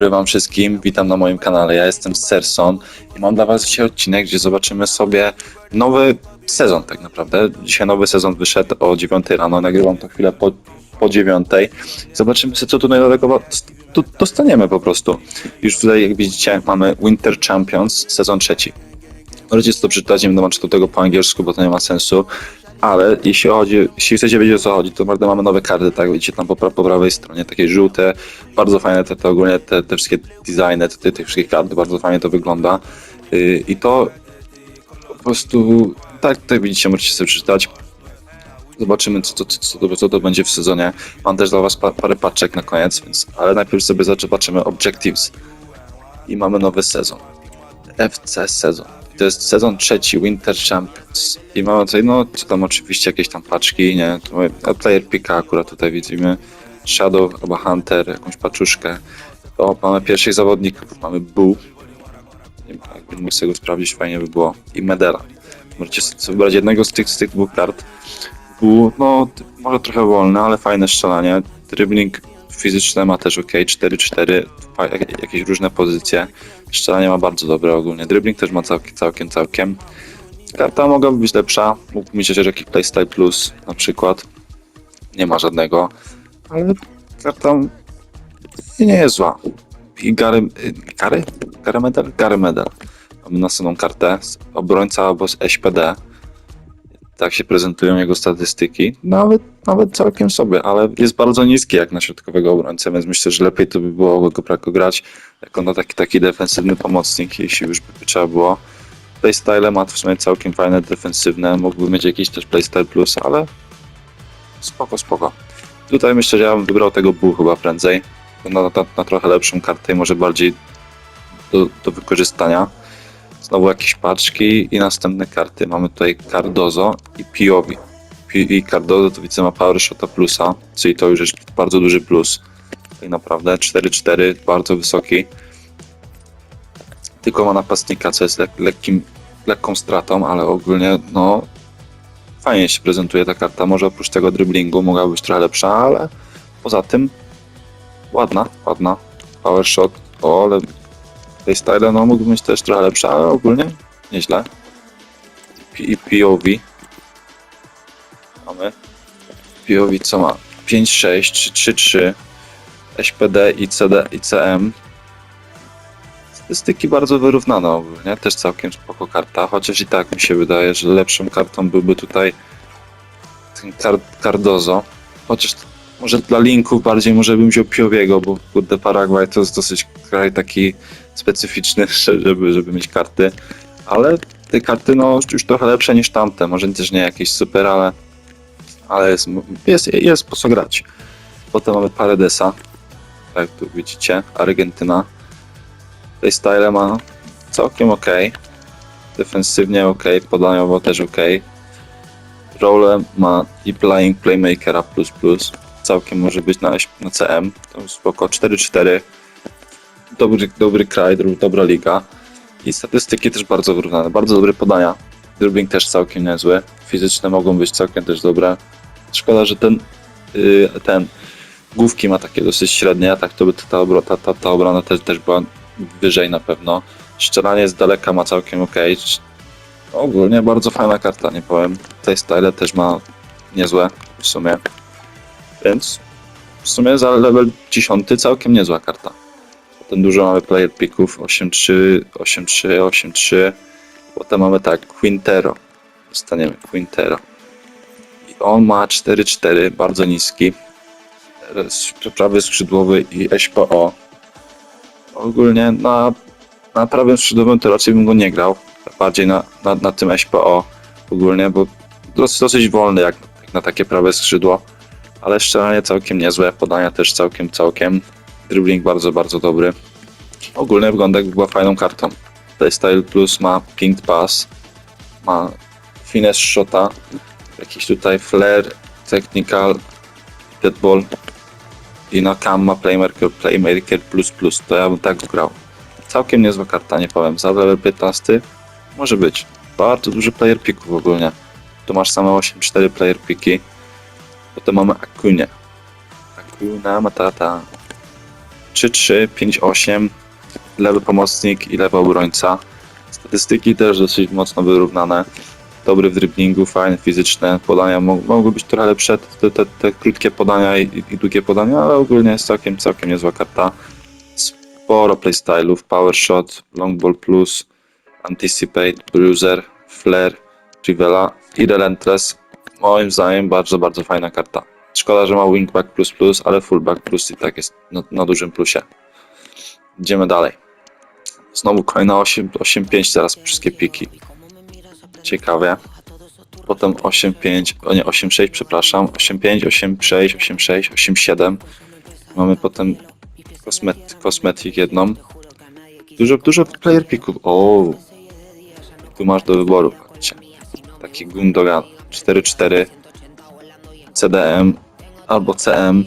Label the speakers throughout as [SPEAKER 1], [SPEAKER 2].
[SPEAKER 1] Dobry wam wszystkim, witam na moim kanale, ja jestem Serson i mam dla was dzisiaj odcinek, gdzie zobaczymy sobie nowy sezon tak naprawdę. Dzisiaj nowy sezon wyszedł o 9 rano, nagrywam to chwilę po, po 9. Zobaczymy sobie co tu nowego dostaniemy po prostu. Już tutaj jak widzicie mamy Winter Champions, sezon trzeci. Możecie to przeczytać, nie będę czytał tego po angielsku, bo to nie ma sensu. Ale jeśli chodzi, jeśli chcecie wiedzieć o co chodzi, to naprawdę mamy nowe karty, tak? Widzicie tam po, po prawej stronie, takie żółte, bardzo fajne te, te ogólnie te, te wszystkie designy te, tych wszystkich kart, bardzo fajnie to wygląda. Yy, I to po prostu, tak, tak widzicie, możecie sobie przeczytać. Zobaczymy, co, co, co, to, co to będzie w sezonie. Mam też dla Was pa, parę paczek na koniec, więc, ale najpierw sobie zobaczymy Objectives. I mamy nowy sezon. FC sezon. To jest sezon trzeci, Winter Champions. I mamy tutaj, no, co tam oczywiście jakieś tam paczki, nie? A Player Picka akurat tutaj widzimy. Shadow albo Hunter, jakąś paczuszkę. O, mamy pierwszych zawodników, mamy Boo. Nie wiem, jakbym mógł sobie go sprawdzić, fajnie by było. I Medela. Możecie sobie wybrać jednego z tych, z tych dwóch kart. Boo, no, może trochę wolny, ale fajne strzelanie. Dribbling fizyczne ma też ok, 4-4, fa- jak- jakieś różne pozycje. Strzelanie ma bardzo dobre ogólnie. Dribbling też ma całkiem, całkiem, całkiem. Karta mogłaby być lepsza. Mógł mieć też jakiś playstyle plus na przykład. Nie ma żadnego. Ale karta nie jest zła. I Gary... Gary? Gary Medal? Gary Medal. Mamy następną kartę. Obrońca albo z SPD. Tak się prezentują jego statystyki. Nawet, nawet całkiem sobie, ale jest bardzo niski jak na środkowego obrońcę, więc myślę, że lepiej to by było go prako grać jako na taki, taki defensywny pomocnik, jeśli już by trzeba było. Playstyle ma w sumie całkiem fajne defensywne, mógłby mieć jakiś też playstyle plus, ale spoko, spoko. Tutaj myślę, że ja bym wybrał tego Bull chyba prędzej, na, na, na trochę lepszą kartę i może bardziej do, do wykorzystania. Znowu jakieś paczki i następne karty. Mamy tutaj Cardozo i Piovi. Pi- I Cardozo to widzę ma Power Shota plusa, czyli to już jest bardzo duży plus. Tak naprawdę 4-4, bardzo wysoki. Tylko ma napastnika, co jest lek, lekkim, lekką stratą, ale ogólnie no fajnie się prezentuje ta karta. Może oprócz tego driblingu mogła być trochę lepsza, ale poza tym ładna, ładna. Power Shot, o, ale tej style no mógłby być też trochę lepsza, ale ogólnie nieźle. I POV mamy. POV co ma? 5, 6, 3, 3, 3. SPD i CD i CM. Statystyki bardzo wyrównane ogólnie, też całkiem spoko karta, chociaż i tak mi się wydaje, że lepszą kartą byłby tutaj ten Car Cardozo. Chociaż może dla linków bardziej może bym wziął Piowiego, bo kurde Paragwaj to jest dosyć kraj taki specyficzny, żeby, żeby mieć karty. Ale te karty no już trochę lepsze niż tamte, może też nie jakieś super, ale, ale jest, jest, jest po co grać. Potem mamy Paredesa, tak jak tu widzicie, Argentyna. Playstyle ma całkiem ok. Defensywnie ok, podaniowo też ok. Role ma i playing playmakera. Całkiem może być na, na CM. To spoko 4-4. Dobry, dobry kraj, do- dobra liga. I statystyki też bardzo wyrównane. Bardzo dobre podania. Dribbling też całkiem niezły. Fizyczne mogą być całkiem też dobre. Szkoda, że ten yy, ten główki ma takie dosyć średnie, a tak to by ta, ta, ta, ta obrona też, też była wyżej na pewno. Strzelanie z daleka ma całkiem ok. Ogólnie bardzo fajna karta, nie powiem. Tej style też ma niezłe w sumie. Więc w sumie za level 10 całkiem niezła karta. Potem dużo mamy player picków 8-3, 8-3, 8-3. Potem mamy tak, Quintero. Dostaniemy Quintero. I on ma 4-4, bardzo niski. Prawy skrzydłowy i SPO. Ogólnie na, na prawym skrzydłowym to raczej bym go nie grał. Bardziej na, na, na tym SPO ogólnie, bo dosyć, dosyć wolny jak, jak na takie prawe skrzydło. Ale strzelanie całkiem niezłe, podania też całkiem, całkiem. Dribbling bardzo, bardzo dobry. Ogólnie wygląda jakby była fajną kartą. Playstyle Plus ma Pink Pass, ma Finesse Shota, jakiś tutaj Flare, Technical, Deadball i na Cam ma Playmaker, Playmaker Plus Plus. To ja bym tak grał. Całkiem niezła karta, nie powiem. Za level 15 może być. Bardzo duży player picków ogólnie. Tu masz same 8-4 player piki. Potem mamy Akunie. Akuna Matata. 3-3, 5-8, lewy pomocnik i lewy obrońca. Statystyki też dosyć mocno wyrównane. Dobry w driblingu, fajne, fizyczne podania. Mo- mogły być trochę lepsze te, te, te krótkie podania i, i długie podania, ale ogólnie jest całkiem, całkiem niezła karta. Sporo playstylów, power shot, long ball plus, anticipate, bruiser, flare, Rivella i relentless. Moim zdaniem bardzo, bardzo fajna karta. Szkoda, że ma wingback plus plus, ale fullback plus i tak jest na, na dużym plusie. Idziemy dalej. Znowu kolejna 8, 8-5 teraz wszystkie piki. Ciekawie. Potem 8-5, o nie 8-6 przepraszam, 8-5, 8-6, 8-6, 8-7. Mamy potem kosmet, kosmetik jedną. Dużo, dużo player pików. O, tu masz do wyboru. Taki Gundogan 4-4 CDM albo CM.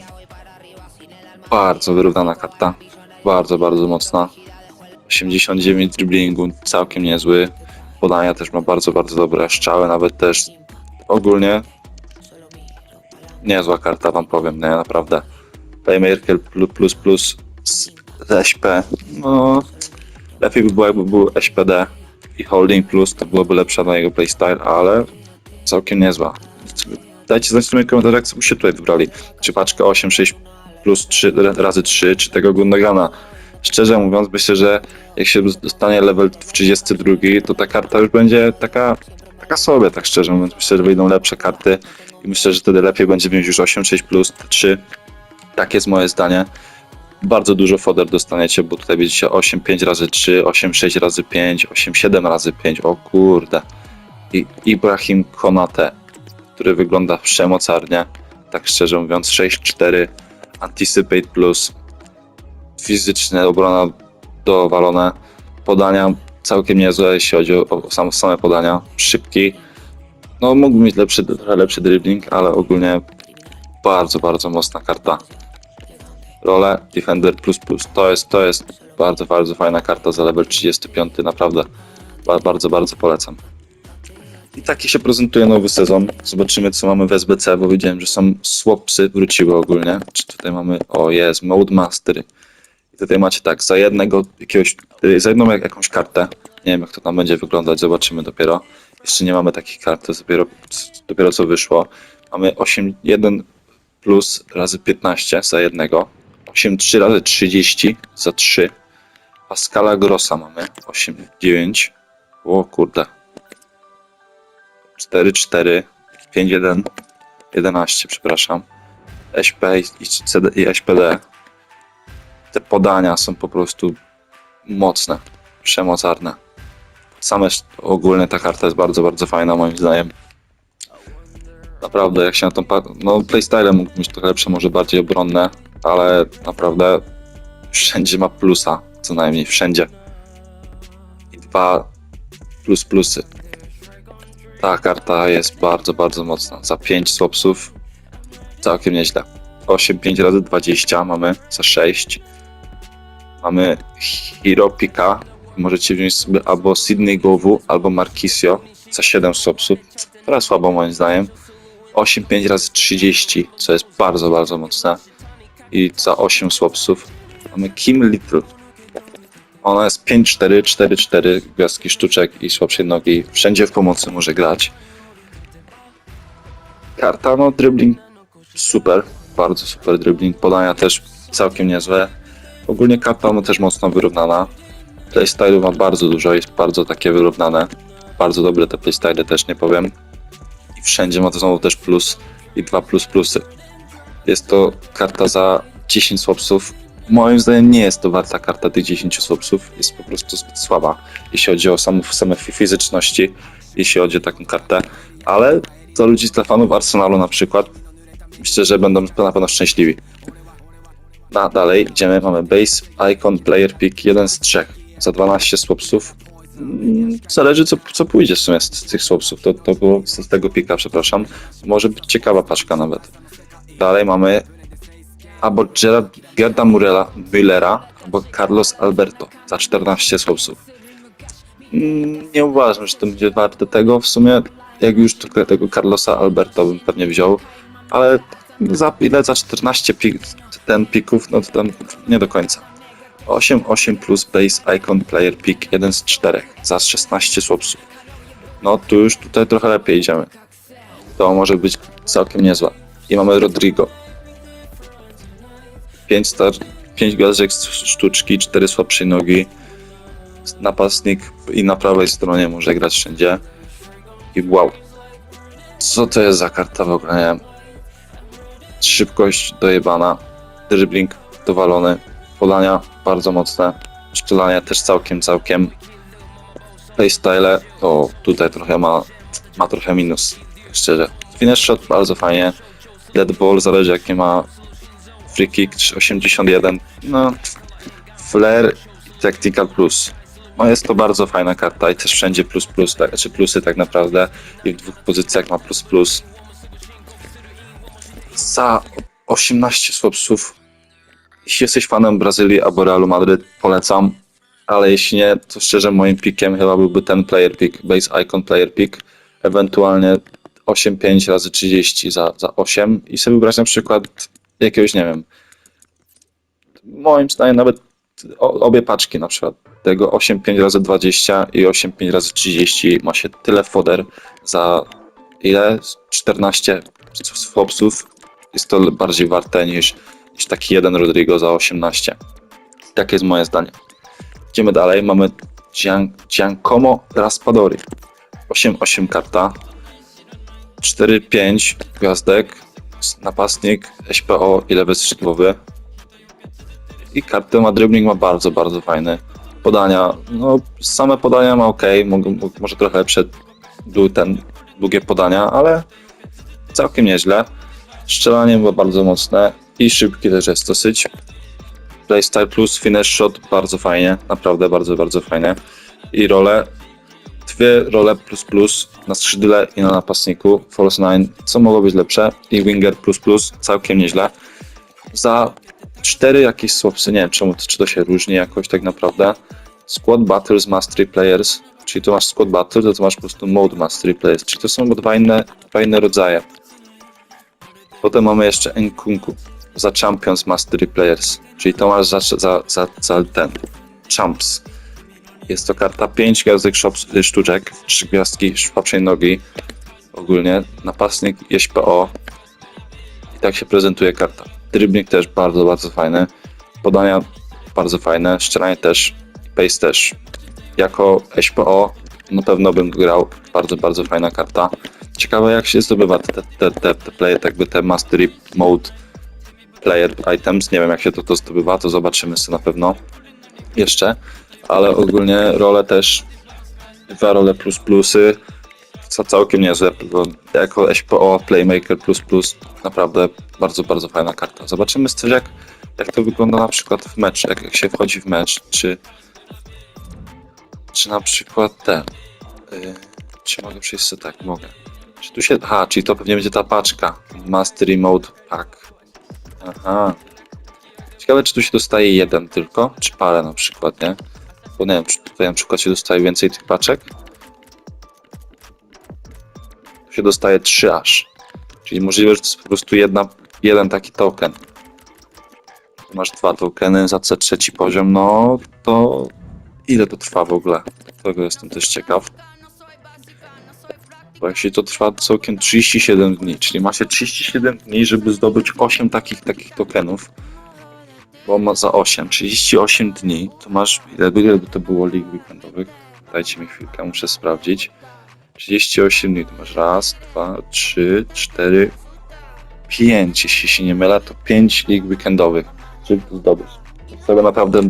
[SPEAKER 1] Bardzo wyrównana karta. Bardzo, bardzo mocna. 89 driblingu, całkiem niezły. Podania też ma bardzo, bardzo dobre. Strzały nawet też ogólnie niezła karta, wam powiem, nie, naprawdę. Playmaker plus plus z SP. No, lepiej by było jakby był SPD i Holding Plus, to byłoby lepsze na jego playstyle, ale całkiem niezła. Dajcie znać w sumie komentarzach, co byście tutaj wybrali. Czy paczka 8, 6 plus 3 razy 3, czy tego Gundogana. Szczerze mówiąc, myślę, że jak się dostanie level w 32, to ta karta już będzie taka, taka sobie, tak szczerze mówiąc. Myślę, że wyjdą lepsze karty i myślę, że wtedy lepiej będzie mieć już 8, 6 plus 3. Tak jest moje zdanie. Bardzo dużo foder dostaniecie, bo tutaj widzicie 8, 5 razy 3, 8, 6 razy 5, 8, 7 razy 5. O kurde. I Ibrahim Konate, który wygląda przemocarnie, tak szczerze mówiąc, 6, 4, Anticipate Plus, fizyczne, obrona dowalone, podania całkiem niezłe, jeśli chodzi o, same, podania, szybki, no mógłby mieć lepszy, trochę lepszy dribbling, ale ogólnie bardzo, bardzo mocna karta. Role Defender to jest, to jest bardzo, bardzo fajna karta za level 35, naprawdę ba, bardzo, bardzo polecam. I taki się prezentuje nowy sezon. Zobaczymy, co mamy w SBC, bo widziałem, że są swapsy, wróciły ogólnie. Czy tutaj mamy, o jest, Mode Mastery. Tutaj macie tak, za jednego jakiegoś, y, za jedną jak- jakąś kartę, nie wiem jak to tam będzie wyglądać, zobaczymy dopiero. Jeszcze nie mamy takich kart, to dopiero, dopiero co wyszło. Mamy 8, 1 plus razy 15 za jednego, 8, 3 razy 30 za 3, a skala grossa mamy 8, 9, o kurde, 4, 4, 5, 1, 11, przepraszam. SP i, CD, i SPD. Te podania są po prostu mocne, przemocarne. Same ogólnie ta karta jest bardzo, bardzo fajna moim zdaniem. Naprawdę, jak się na tą no playstyle mógł mieć trochę lepsze, może bardziej obronne, ale naprawdę wszędzie ma plusa, co najmniej wszędzie. I dwa plus plusy. Ta karta jest bardzo, bardzo mocna. Za 5 swapsów całkiem nieźle. 8, 5 razy 20 mamy za 6. Mamy Hero Pika. Możecie wziąć sobie albo Sydney Gowu, albo Marquisio za 7 swapsów. Trochę słabo moim zdaniem. 8, 5 razy 30, co jest bardzo, bardzo mocne. I za 8 swapsów mamy Kim Little. Ona jest 5-4, 4-4, gwiazdki sztuczek i słabszej nogi. Wszędzie w pomocy może grać. Karta, no dribbling super, bardzo super dribbling. Podania też całkiem niezłe. Ogólnie karta no też mocno wyrównana. Playstylu ma bardzo dużo, jest bardzo takie wyrównane. Bardzo dobre te playstyle też, nie powiem. I wszędzie ma to znowu też plus i dwa plus plusy. Jest to karta za 10 swapsów. Moim zdaniem nie jest to warta karta tych 10 swapsów. Jest po prostu zbyt słaba, jeśli chodzi o samą, same fi- fizyczności, jeśli chodzi o taką kartę. Ale dla ludzi, dla fanów Arsenalu na przykład, myślę, że będą na pewno szczęśliwi. Na, dalej idziemy, mamy base, icon, player pick, jeden z trzech. Za 12 swapsów. Mm, Zależy co, co pójdzie w sumie z, tych swapsów. To, to było z tego pika, przepraszam. Może być ciekawa paczka nawet. Dalej mamy albo Gerda Murela, Müllera, albo Carlos Alberto za 14 swapsów. Mm, Nie uważam, że to będzie warte tego. W sumie, jak już to, tego Carlosa Alberto bym pewnie wziął, ale za ile za 14 pik, ten pików, no to tam nie do końca. 8-8 plus base icon player pick 1 z 4 za 16 swapsów. No tu już tutaj trochę lepiej idziemy. To może być całkiem niezła. I mamy Rodrigo. 5 star, 5 gwiazdek sztuczki, 4 słabszej nogi. Napastnik i na prawej stronie może grać wszędzie. I wow. Co to jest za karta w ogóle? Nie wiem. Szybkość dojebana. Dribbling dowalony. Podania bardzo mocne. Strzelanie też całkiem, całkiem. Playstyle to tutaj trochę ma, ma trochę minus, szczerze. Finish shot bardzo fajnie. Dead ball zależy jakie ma free kick 81. No, flair i tactical plus. No jest to bardzo fajna karta i też wszędzie plus plus, tak, czy plusy tak naprawdę i w dwóch pozycjach ma plus plus. Za 18 swapsów jeśli jesteś fanem Brazylii albo Realu Madryt, polecam, ale jeśli nie, to szczerze moim pikiem chyba byłby ten player pick, base icon player pick, ewentualnie 8-5 razy 30 za, za 8 i sobie wybrać na przykład jakiegoś, nie wiem, moim zdaniem nawet obie paczki na przykład, tego 8-5 razy 20 i 8-5 razy 30 ma się tyle foder za ile? 14 swapsów jest to bardziej warte niż niż taki jeden Rodrigo za 18. Takie jest moje zdanie. Idziemy dalej. Mamy Gian, Giancomo Raspadori. 8-8 karta. 4-5 gwiazdek. Napastnik, SPO i lewy skrzydłowy. I kartę ma dribbling ma bardzo, bardzo fajny. Podania, no same podania ma ok, może trochę lepsze były ten długie podania, ale całkiem nieźle. Strzelanie było bardzo mocne i szybki też jest dosyć. Playstyle plus finish shot bardzo fajnie, naprawdę bardzo, bardzo fajnie. I role, dwie role plus plus na skrzydle i na napastniku, false nine, co mogło być lepsze i winger plus plus, całkiem nieźle. Za cztery jakieś swapsy, nie wiem czemu, czy to się różni jakoś tak naprawdę. Squad Battles Mastery Players, czyli tu masz Squad Battle, to tu masz po prostu Mode Mastery Players, czyli to są dwa inne, dwa inne rodzaje. Potem mamy jeszcze Nkunku za Champions Mastery Players, czyli to masz za, za, za, za ten Champs. Jest to karta 5 gwiazdek sztuczek, 3 gwiazdki szwabszej nogi, ogólnie napastnik SPO i tak się prezentuje karta. Dribbling też bardzo, bardzo fajny, podania bardzo fajne, strzelanie też, pace też. Jako SPO na pewno bym grał, bardzo, bardzo fajna karta. Ciekawe jak się zdobywa te, te, te, te play, jakby te mastery mode player items. Nie wiem jak się to, to zdobywa, to zobaczymy sobie na pewno jeszcze, ale ogólnie role też dwa role plus plusy co całkiem niezłe, jako SPO Playmaker plus plus naprawdę bardzo, bardzo fajna karta. Zobaczymy coś jak, jak to wygląda na przykład w mecz, jak, jak się wchodzi w mecz, czy czy na przykład te yy, czy mogę przejść sobie tak, mogę. Czy tu się, aha, czyli to pewnie będzie ta paczka Mastery Mode Pack. Aha. Ciekawe, czy tu się dostaje jeden tylko, czy parę na przykład, nie? Bo nie wiem, czy tutaj na przykład się dostaje więcej tych paczek. Tu się dostaje trzy aż. Czyli możliwe, że to jest po prostu jedna, jeden taki token. Tu Masz dwa tokeny za C trzeci poziom, no to ile to trwa w ogóle? Tego jestem też ciekaw. Bo jeśli to trwa całkiem 37 dni, czyli macie 37 dni, żeby zdobyć 8 takich takich tokenów. Bo ma za 8, 38 dni, to masz, ile by, ile by to było lig weekendowych? Dajcie mi chwilkę, muszę sprawdzić. 38 dni, to masz raz, dwa, trzy, cztery, pięć, jeśli się nie mylę, to 5 lig weekendowych, żeby to zdobyć. Trzeba naprawdę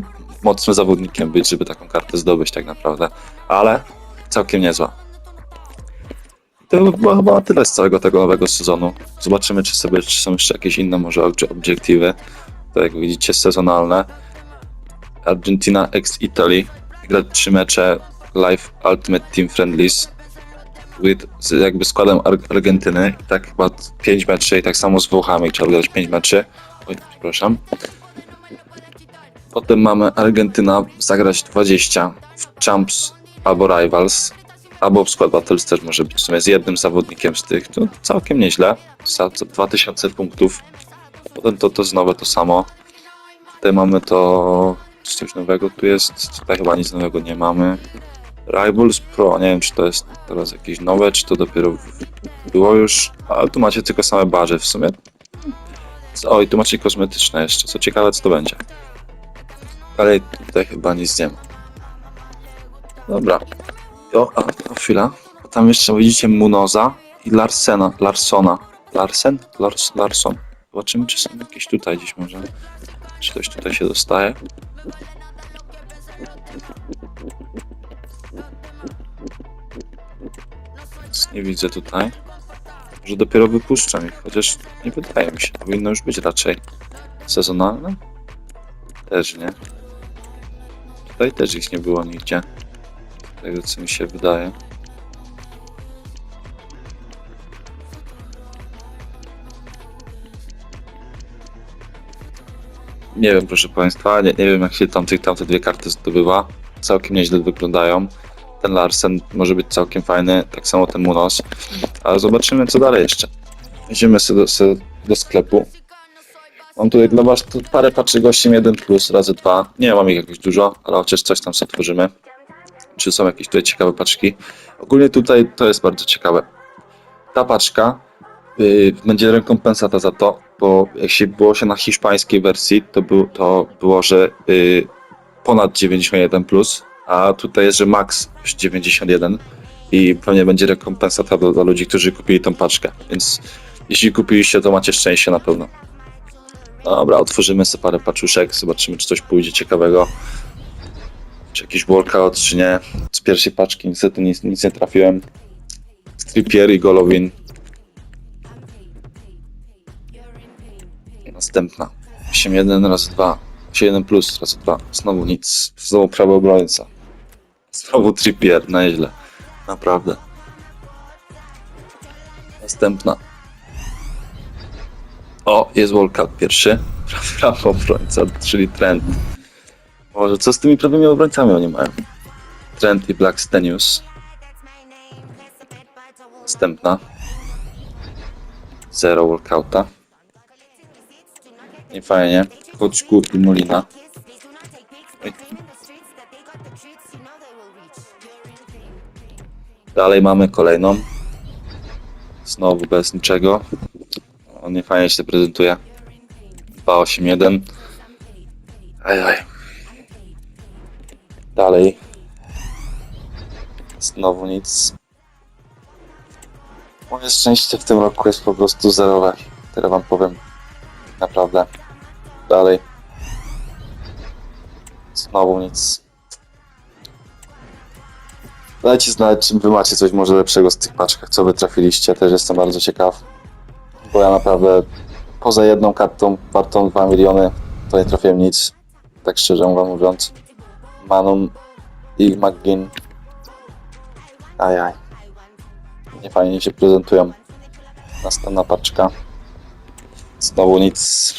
[SPEAKER 1] mocnym zawodnikiem być, żeby taką kartę zdobyć tak naprawdę, ale całkiem niezła. To chyba na tyle z całego tego nowego sezonu. Zobaczymy, czy sobie czy są jeszcze jakieś inne może obie- obiektywy. To jak widzicie sezonalne. Argentina x Italy. Grać trzy mecze live Ultimate Team Friendlies. With, z jakby składem Ar- Argentyny. Tak chyba 5 meczy i tak samo z Włochami trzeba grać 5 meczy. Oj, przepraszam. Potem mamy Argentyna zagrać 20 w Champs albo Rivals albo w Squad Battles też może być w sumie z jednym zawodnikiem z tych, to całkiem nieźle, za za 2000 punktów. Potem to, to znowu to samo. Tutaj mamy to coś nowego tu jest? Tutaj chyba nic nowego nie mamy. Rivals Pro, nie wiem czy to jest teraz jakieś nowe, czy to dopiero było już, ale tu macie tylko same barze w sumie. O, i tu macie kosmetyczne jeszcze, co ciekawe co to będzie. Ale tutaj chyba nic nie ma. Dobra. O, a, a chwila. Tam jeszcze widzicie Munoza i Larsena, Larsona. Larsen? Lars, Larson. Zobaczymy, czy są jakieś tutaj gdzieś może. Czy ktoś tutaj się dostaje. Nic nie widzę tutaj. Że dopiero wypuszczam ich, chociaż nie wydaje mi się. Powinno już być raczej sezonalne. Też nie. Tutaj też ich nie było nigdzie. Tego co mi się wydaje. Nie wiem, proszę Państwa, nie, nie wiem jak się tam tych, tamte dwie karty zdobywa. Całkiem nieźle wyglądają. Ten Larsen może być całkiem fajny, tak samo ten Munos. Ale zobaczymy co dalej jeszcze. Idziemy sobie do, sobie do sklepu. Mam tutaj dla Was parę paczek gościem 1 plus razy 2. Nie mam ich jakoś dużo, ale chociaż coś tam sobie tworzymy. Czy są jakieś tutaj ciekawe paczki? Ogólnie tutaj to jest bardzo ciekawe. Ta paczka y, będzie rekompensata za to, bo jak się było się na hiszpańskiej wersji, to, był, to było, że y, ponad 91 plus, a tutaj jest, że max 91 i pewnie będzie rekompensata dla, dla ludzi, którzy kupili tą paczkę. Więc jeśli kupiliście, to macie szczęście na pewno. Dobra, otworzymy sobie parę paczuszek, zobaczymy, czy coś pójdzie ciekawego. Czy jakiś workout, czy nie. Z pierwszej paczki niestety nic, nic nie trafiłem. Trippier i Golovin. Następna. 8-1 razy 2. 8-1 plus razy 2. Znowu nic. Znowu prawy obrońca. Znowu Trippier, nieźle. Naprawdę. Następna. O, jest walkout pierwszy. Prawy obrońca, czyli Trent. Może co z tymi prawymi obrońcami oni mają? Trent i Black Stenius. Następna. Zero walkouta. Nie fajnie. Koczku i Molina. Dalej mamy kolejną. Znowu bez niczego. On nie fajnie się prezentuje. 281. Ajaj. Dalej. Znowu nic. Moje szczęście w tym roku jest po prostu zerowe. Tyle wam powiem. Naprawdę. Dalej. Znowu nic. Dajcie znać, czy wy macie coś może lepszego z tych paczkach, co wy trafiliście. Też jestem bardzo ciekaw. Bo ja naprawdę poza jedną kartą wartą 2 miliony to nie trafiłem nic. Tak szczerze wam mówiąc. Manum i McGinn. Ajaj. Nie fajnie się prezentują. Następna paczka. Znowu nic.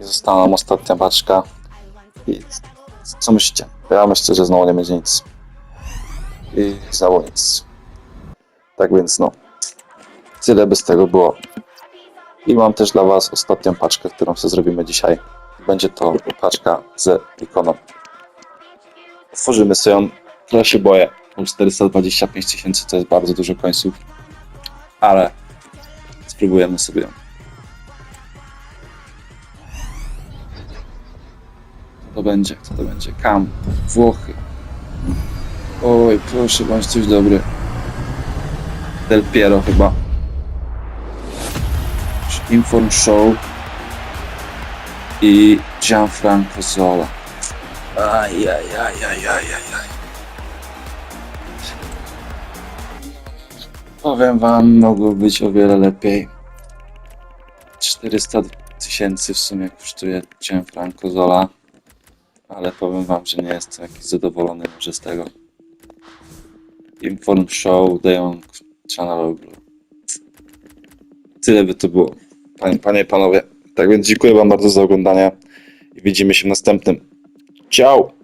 [SPEAKER 1] I została nam ostatnia paczka. I co myślicie? Ja myślę, że znowu nie będzie nic. I znowu nic. Tak więc no. Tyle by z tego było. I mam też dla Was ostatnią paczkę, którą sobie zrobimy dzisiaj. Będzie to paczka z ikoną. Otworzymy sobie ją. Trochę się boję. Mam 425 tysięcy to jest bardzo dużo końców. Ale spróbujemy sobie ją. To będzie? Co to będzie? Kam. Włochy. Oj, proszę, bądź coś dobry. Del Piero chyba. Inform Show i Gianfranco Zola. Aj, aj, aj, aj, aj, aj. Powiem wam, mogło być o wiele lepiej. 400 tysięcy w sumie kosztuje Gianfranco Zola, ale powiem wam, że nie jestem jakiś zadowolony może z tego. Inform Show, De Jong, Chanaloglu. Tyle by to było. Panie, panie i panowie. Tak więc dziękuję wam bardzo za oglądanie i widzimy się w następnym. Tchau!